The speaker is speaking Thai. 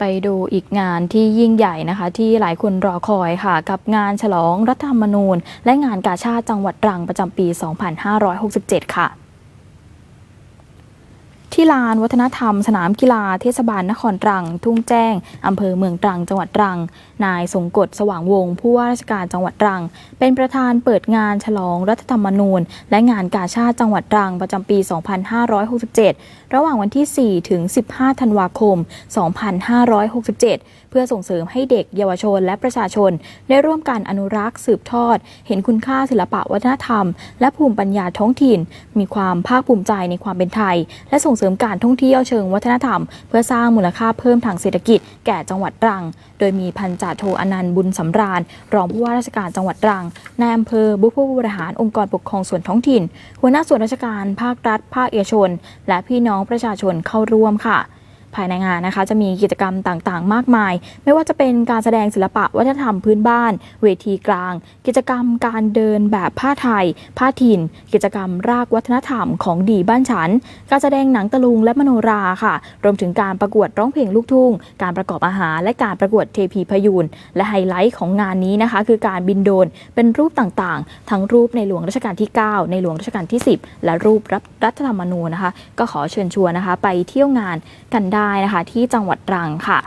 ไปดูอีกงานที่ยิ่งใหญ่นะคะ ที่หลายคนรอคอยค่ะ กับงานฉลองรัฐธรรมนูญ และงานกาชาติจังหวัดตรังประจำปี 2567 ค่ะ ที่ลานวัฒนธรรม สนามกีฬาเทศบาลนครตรัง ทุ่งแจ้ง อำเภอเมืองตรัง จังหวัดตรัง นายสงกฎสว่างวงศ์ผู้ว่าราชการจังหวัดตรัง เป็นประธานเปิดงานฉลองรัฐธรรมนูญ และงานกาชาติจังหวัดตรังประจำปี 2567 ระหว่างวันที่ 4 ถึง 15 ธันวาคม 2567 เพื่อส่งเสริมให้เด็กเยาวชนและประชาชน ได้ร่วมกันอนุรักษ์สืบทอด เห็นคุณค่าศิลปะวัฒนธรรม และภูมิปัญญาท้องถิ่น มีความภาคภูมิใจในความเป็นไทย และส่งเสริมการท่องเที่ยวเชิงวัฒนธรรม เพื่อสร้างมูลค่าเพิ่มทางเศรษฐกิจแก่จังหวัดตรัง โดยมีพันจ่าโทอนันต์บุญสำราญ รองผู้ว่าราชการจังหวัดตรังนายอำเภอบุผู้บริหารองค์กรปกครองส่วนท้องถิ่น หัวหน้าส่วนราชการภาครัฐ ภาคเอกชน และพี่น้องประชาชนเข้าร่วมค่ะ ภายในงานนะคะจะมีกิจกรรมต่างๆ มากมาย ไม่ว่าจะเป็นการแสดงศิลปะวัฒนธรรมพื้นบ้าน เวทีกลาง กิจกรรมการเดินแบบผ้าไทย ผ้าถิ่น กิจกรรมรากวัฒนธรรมของดีบ้านฉัน การแสดงหนังตะลุงและมโนราค่ะ รวมถึงการประกวดร้องเพลงลูกทุ่ง การประกอบอาหาร และการประกวดเทพีพยูนและไฮไลท์ของงานนี้นะคะ คือการบินโดรนเป็นรูปต่างๆ ทั้งรูปในหลวงรัชกาลที่ 9 ในหลวงรัชกาลที่ 10 และรูปรัฐรัฐธรรมนูญนะคะ ก็ขอเชิญชวนนะคะ ไปเที่ยวงานกันได้ได้นะคะ ที่จังหวัดตรังค่ะ